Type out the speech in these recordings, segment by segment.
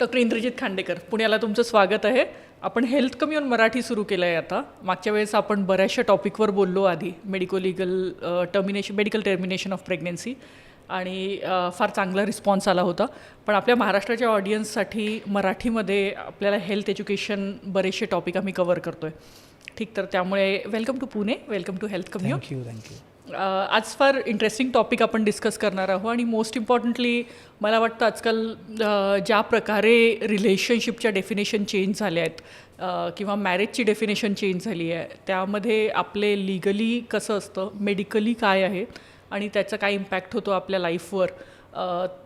Doctor Indrajit Khandekar. पुण्याला तुमचं स्वागत आहे. आपण हेल्थ कम्युन मराठी सुरू केलं आहे आता. मागच्या वेळेस आपण बऱ्याचशा टॉपिकवर बोललो आधी. Medico legal termination medical termination of pregnancy आणि फार चांगला रिस्पॉन्स आला होता. पण आपल्या महाराष्ट्राच्या ऑडियन्ससाठी मराठीमध्ये आपल्याला हेल्थ एज्युकेशन बरेचसे टॉपिक आम्ही कवर करतो आहे ठीक तर त्यामुळे welcome to Pune welcome to health commune thank you thank you आज फार इंटरेस्टिंग टॉपिक आपण डिस्कस करणार आहोत आणि मोस्ट इम्पॉर्टंटली मला वाटतं आजकाल ज्या प्रकारे रिलेशनशिपच्या डेफिनेशन चेंज झाल्या आहेत किंवा मॅरेजची डेफिनेशन चेंज झाली आहे त्यामध्ये आपले लिगली कसं असतं मेडिकली काय आहे आणि त्याचा काय इम्पॅक्ट होतो आपल्या लाईफवर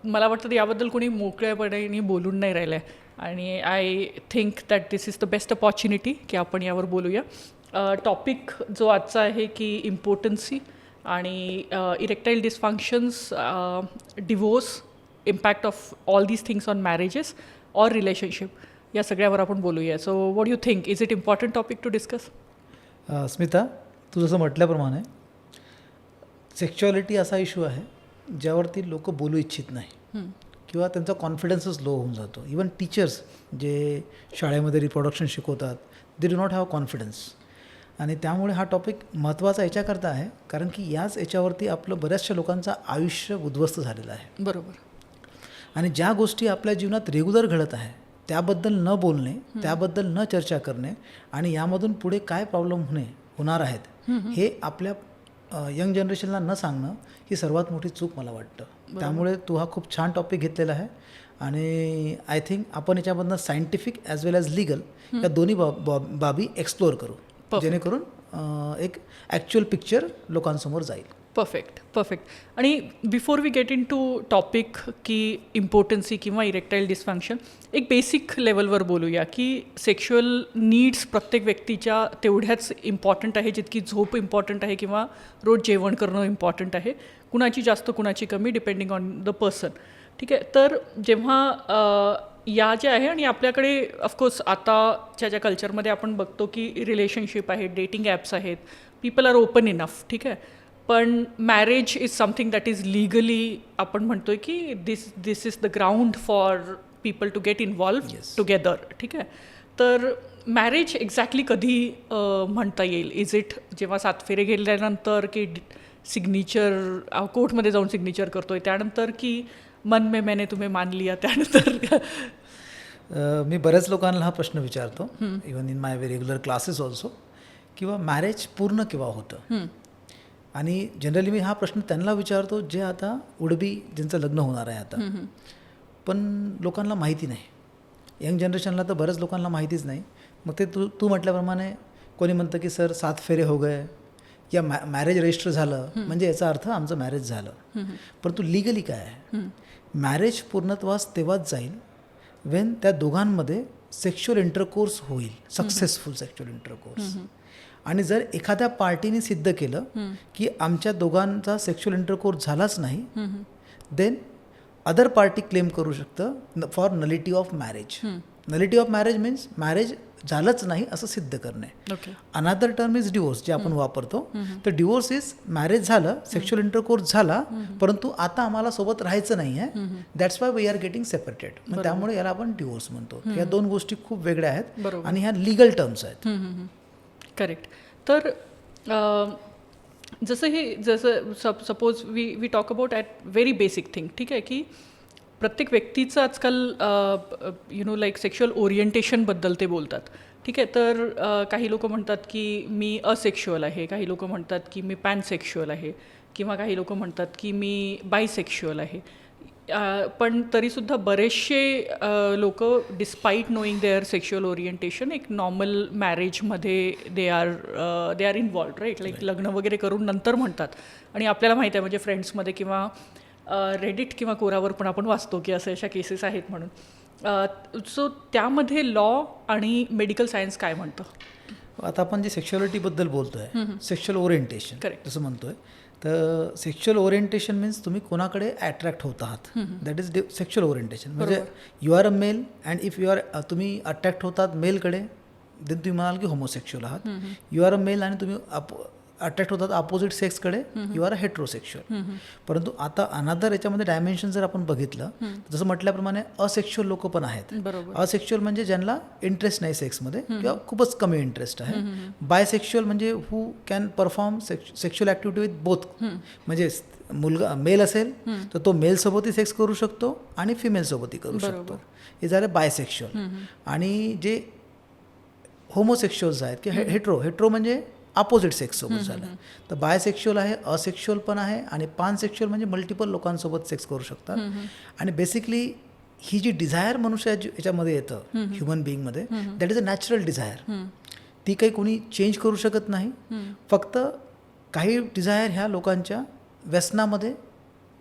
मला वाटतं याबद्दल कोणी मोकळ्यापणे बोलून नाही राहिलं आहे आणि I think that this is the best opportunity की आपण यावर बोलूया. टॉपिक जो आजचा आहे की इम्पॉर्टन्सी आणि erectile dysfunctions divorce impact of all these things on marriages or relationship या सगळ्यावर आपण बोलूया. So what you think is it important topic to discuss Smita तू जसं म्हटल्याप्रमाणे सेक्च्युअलिटी असा इश्यू आहे ज्यावरती लोक बोलू इच्छित नाही. किंवा त्यांचा कॉन्फिडन्सच लो होऊन जातो. इवन टीचर्स जे शाळेमध्ये रिप्रोडक्शन शिकवतात they do not have confidence आणि त्यामुळे हा टॉपिक महत्त्वाचा याच्याकरता आहे. कारण की याच याच्यावरती आपलं बऱ्याचशा लोकांचं आयुष्य उद्ध्वस्त झालेलं आहे. बरोबर. आणि ज्या गोष्टी आपल्या जीवनात रेग्युलर घडत आहे त्याबद्दल न बोलणे त्याबद्दल न चर्चा करणे आणि यामधून पुढे काय प्रॉब्लेम होणे होणार आहेत हे आपल्या यंग जनरेशनला न सांगणं ही सर्वात मोठी चूक मला वाटतं. त्यामुळे तू हा खूप छान टॉपिक घेतलेला आहे. आणि आय थिंक आपण याच्यामधनं scientific as well as legal या दोन्ही बाब एक्सप्लोअर करू. जेणेकरून एक ॲक्च्युअल पिक्चर लोकांसमोर जाईल. परफेक्ट परफेक्ट आणि before we get in to topic की इम्पॉर्टन्सी किंवा इरेक्टाईल डिस्फंक्शन एक बेसिक लेवलवर बोलूया की सेक्शुअल नीड्स प्रत्येक व्यक्तीच्या तेवढ्याच इम्पॉर्टंट आहे जितकी झोप इम्पॉर्टंट आहे किंवा रोज जेवण करणं इम्पॉर्टंट आहे. कुणाची जास्त कुणाची कमी डिपेंडिंग ऑन द पर्सन ठीक आहे? तर जेव्हा या ज्या आहे आणि आपल्याकडे ऑफकोर्स आताच्या ज्या कल्चरमध्ये आपण बघतो की रिलेशनशिप आहे डेटिंग ॲप्स आहेत पीपल आर ओपन इनफ ठीक आहे? पण marriage is something that is legally आपण म्हणतोय की this this is the ground for people to get involved together ठीक आहे? तर मॅरेज एक्झॅक्टली कधी म्हणता येईल? इज इट जेव्हा सातफेरे गेल्यानंतर की सिग्नेचर कोर्टमध्ये जाऊन सिग्नेचर करतोय. त्यानंतर की मन में मैंने तुम्हें मान लिया त्यानंतर मी बऱ्याच लोकांना हा प्रश्न विचारतो. Even in my regular classes also किंवा मॅरेज पूर्ण केव्हा होतं? आणि जनरली मी हा प्रश्न त्यांना विचारतो जे आता उडबी ज्यांचं लग्न होणार आहे आता. पण लोकांना माहिती नाही. यंग जनरेशनला तर बऱ्याच लोकांना माहितीच नाही. मग ते तू तू म्हटल्याप्रमाणे कोणी म्हणतं की सर सात फेरे हो गए. या मॅ मॅरेज रजिस्टर झालं म्हणजे याचा अर्थ आमचं मॅरेज झालं. परंतु लिगली काय आहे? मॅरेज पूर्णत्वास तेव्हाच जाईल वेन त्या दोघांमध्ये सेक्शुअल इंटरकोर्स होईल. सक्सेसफुल सेक्शुअल इंटरकोर्स आणि जर एखाद्या पार्टीने सिद्ध केलं की आमच्या दोघांचा सेक्शुअल इंटरकोर्स झालाच नाही देन अदर पार्टी क्लेम करू शकतं for nullity of marriage nullity of marriage means marriage झालंच नाही असं सिद्ध करणे. अनादर टर्म इज डिवोर्स जे आपण वापरतो. तर डिवोर्स इज मॅरेज झालं सेक्शुअल इंटरकोर्स झाला परंतु आता आम्हाला सोबत राहायचं नाही आहे. That's why we are getting separated मग त्यामुळे याला आपण डिवोर्स म्हणतो. या दोन गोष्टी खूप वेगळ्या आहेत. आणि ह्या लिगल टर्म्स आहेत. करेक्ट तर जसं हे जसं sup suppose we we talk about at very basic thing ठीक आहे की प्रत्येक व्यक्तीचं आजकाल यु नो लाईक सेक्शुअल ओरिएंटेशनबद्दल ते बोलतात. ठीक आहे? तर काही लोक म्हणतात की मी असेक्शुअल आहे काही लोक म्हणतात की मी पॅनसेक्शुअल आहे किंवा काही लोक म्हणतात की मी बायसेक्शुअल आहे. पण तरीसुद्धा बरेचसे लोक despite knowing their sexual orientation एक normal मॅरेजमध्ये they are they are involved right like लग्न वगैरे करून नंतर म्हणतात. आणि आपल्याला माहिती आहे म्हणजे फ्रेंड्समध्ये किंवा रेडिट किंवा कोरावर पण आपण वाचतो की अशा अशा केसेस आहेत म्हणून. सो त्यामध्ये लॉ आणि मेडिकल सायन्स काय म्हणतं? आता आपण जे सेक्शुअलिटीबद्दल बोलतोय सेक्शुअल ओरिएंटेशन Correct. जसं म्हणतोय. तर सेक्शुअल ओरिएंटेशन मीन्स तुम्ही कोणाकडे अट्रॅक्ट होत आहात. दॅट इज सेक्शुअल ओरिएंटेशन म्हणजे you are a male and if you are तुम्ही अट्रॅक्ट होतात मेलकडे देन तुम्ही म्हणाल की होमोसेक्शुअल आहात. यू आर अ मेल आणि तुम्ही अट्रॅक्ट होतात अपोजिट सेक्सकडे यू आर अ हेट्रोसेक्शुअल परंतु आता अनादर याच्यामध्ये डायमेन्शन जर आपण बघितलं जसं म्हटल्याप्रमाणे असेक्शुअल लोक पण आहेत. असेक्शुअल म्हणजे ज्यांना इंटरेस्ट नाही सेक्समध्ये किंवा खूपच कमी इंटरेस्ट आहे. बायसेक्शुअल म्हणजे who can perform sexual activity with both म्हणजे मुलगा मेल असेल तर तो मेलसोबतही सेक्स करू शकतो आणि फिमेलसोबतही करू शकतो. हे झाले बायसेक्शुअल आणि जे होमोसेक्शुअल्स आहेत की हेट्रो हेट्रो म्हणजे अपोजिट सेक्ससोबत झालं. तर बायसेक्शुअल आहे असेक्शुअल पण आहे आणि पानसेक्शुअल म्हणजे मल्टिपल लोकांसोबत सेक्स करू शकतात. आणि बेसिकली ही जी डिझायर मनुष्य याच्यामध्ये येतं human बिईंगमध्ये that is a natural desire. ती काही कोणी चेंज करू शकत नाही. फक्त काही डिझायर ह्या लोकांच्या व्यसनामध्ये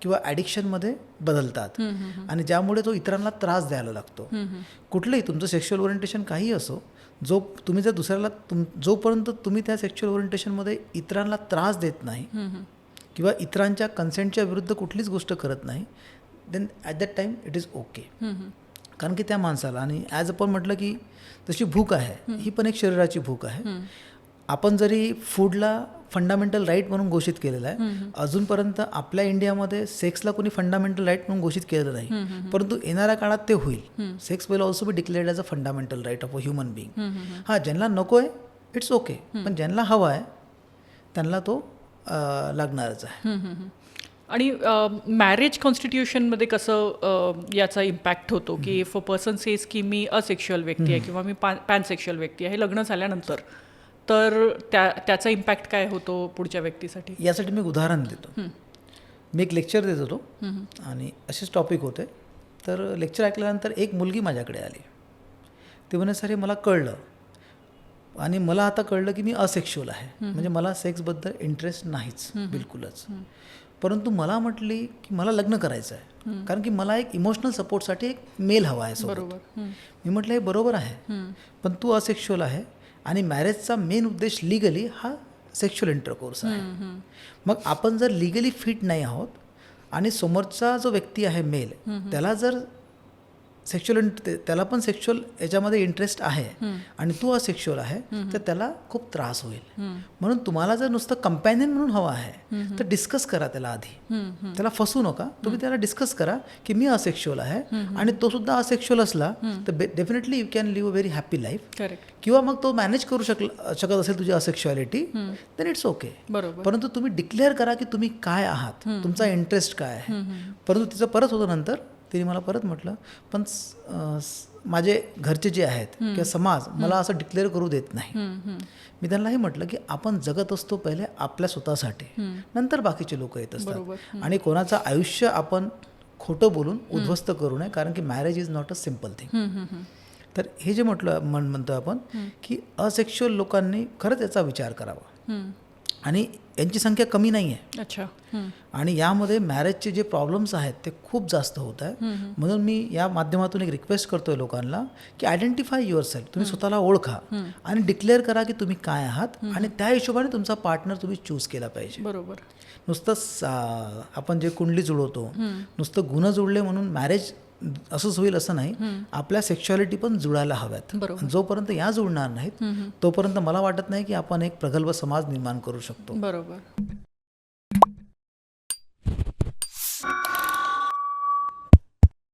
किंवा ॲडिक्शनमध्ये बदलतात. आणि ज्यामुळे तो इतरांना त्रास द्यायला लागतो. कुठलंही तुमचं सेक्शुअल ओरिएंटेशन काही असो जो तुम्ही जर दुसऱ्याला तुम जोपर्यंत तुम्ही त्या सेक्शुअल ओरिएंटेशनमध्ये इतरांना त्रास देत नाही किंवा इतरांच्या कन्सेंटच्या विरुद्ध कुठलीच गोष्ट करत नाही then at that time it is okay कारण की त्या माणसाला आणि ॲज आपण म्हटलं की जशी भूक आहे ही पण एक शरीराची भूक आहे. आपण जरी फूडला फंडामेंटल राईट म्हणून घोषित केलेलं आहे अजूनपर्यंत आपल्या इंडियामध्ये सेक्सला कोणी फंडामेंटल राईट म्हणून घोषित केलेलं नाही. परंतु येणाऱ्या काळात ते होईल. Sex will also be declared as a fundamental right of a human being हां ज्यांना नको आहे इट्स ओके पण ज्यांना हवा आहे त्यांना तो लागणारच आहे. आणि मॅरेज कॉन्स्टिट्यूशनमध्ये कसं याचा इम्पॅक्ट होतो? की इफ अ पर्सन सेज की मी असेक्शुअल व्यक्ती आहे किंवा मी पॅन पॅनसेक्शुअल व्यक्ती आहे हे लग्न झाल्यानंतर तर त्या त्याचा इम्पॅक्ट काय होतो पुढच्या व्यक्तीसाठी? यासाठी मी उदाहरण देतो. मी एक लेक्चर देत होतो आणि असेच टॉपिक होते. तर लेक्चर ऐकल्यानंतर एक मुलगी माझ्याकडे आली. ती म्हणे सर हे मला कळलं आणि मला आता कळलं की मी असेक्शुअल आहे. म्हणजे मला सेक्सबद्दल इंटरेस्ट नाहीच बिलकुलच. परंतु मला म्हटली की मला लग्न करायचं आहे. कारण की मला एक इमोशनल सपोर्टसाठी एक मेल हवा आहे सोबत. मी म्हटलं हे बरोबर आहे. पण तू असेक्शुअल आहे. आणि मॅरेजचा मेन उद्देश लिगली हा सेक्शुअल इंटरकोर्स आहे. मग आपण जर लिगली फिट नाही आहोत आणि समोरचा जो व्यक्ती आहे मेल त्याला जर सेक्शुअल त्याला पण सेक्शुअल याच्यामध्ये इंटरेस्ट आहे. आणि तू असेक्शुअल आहे तर त्याला खूप त्रास होईल. म्हणून तुम्हाला जर नुसतं कंपॅनियन म्हणून हवं आहे तर डिस्कस करा त्याला आधी. त्याला फसू नका. तुम्ही त्याला डिस्कस करा की मी असेक्शुअल आहे आणि तो सुद्धा असेक्शुअल असला तर definitely you can live a very happy life किंवा मग तो मॅनेज करू शक शकत असेल तुझी असेक्शुअलिटी देन इट्स ओके परंतु तुम्ही डिक्लेअर करा की तुम्ही काय आहात तुमचा इंटरेस्ट काय आहे. परंतु तिचं परत होतं नंतर तिने मला परत म्हटलं पण माझे घरचे जे आहेत किंवा समाज मला असं डिक्लेअर करू देत नाही. मी त्यांनाही म्हटलं की आपण जगत असतो पहिले आपल्या स्वतःसाठी नंतर बाकीचे लोक येत असतात. आणि कोणाचं आयुष्य आपण खोटं बोलून उद्ध्वस्त करू नये कारण की marriage is not a simple thing तर हे जे म्हटलं म्हण म्हणतो आपण की असेक्शुअल लोकांनी खरंच याचा विचार करावा. आणि यांची संख्या कमी नाही आहे अच्छा. आणि यामध्ये मॅरेजचे जे प्रॉब्लेम्स आहेत ते खूप जास्त होत आहे म्हणून मी या माध्यमातून एक रिक्वेस्ट करतोय लोकांना की आयडेंटिफाय युअर सेल्फ तुम्ही स्वतःला ओळखा आणि डिक्लेअर करा की तुम्ही काय आहात आणि त्या हिशोबाने तुमचा पार्टनर तुम्ही चूज केला पाहिजे. बरोबर. नुसतं सा- आपण जे कुंडली जुळवतो नुसतं गुण जुळले म्हणून मॅरेज असंच होईल असं नाही. आपल्या सेक्शुअलिटी पण जुळायला हव्यात. जोपर्यंत या जुळणार नाहीत तोपर्यंत मला वाटत नाही की आपण एक प्रगल्भ समाज निर्माण करू शकतो. बरोबर.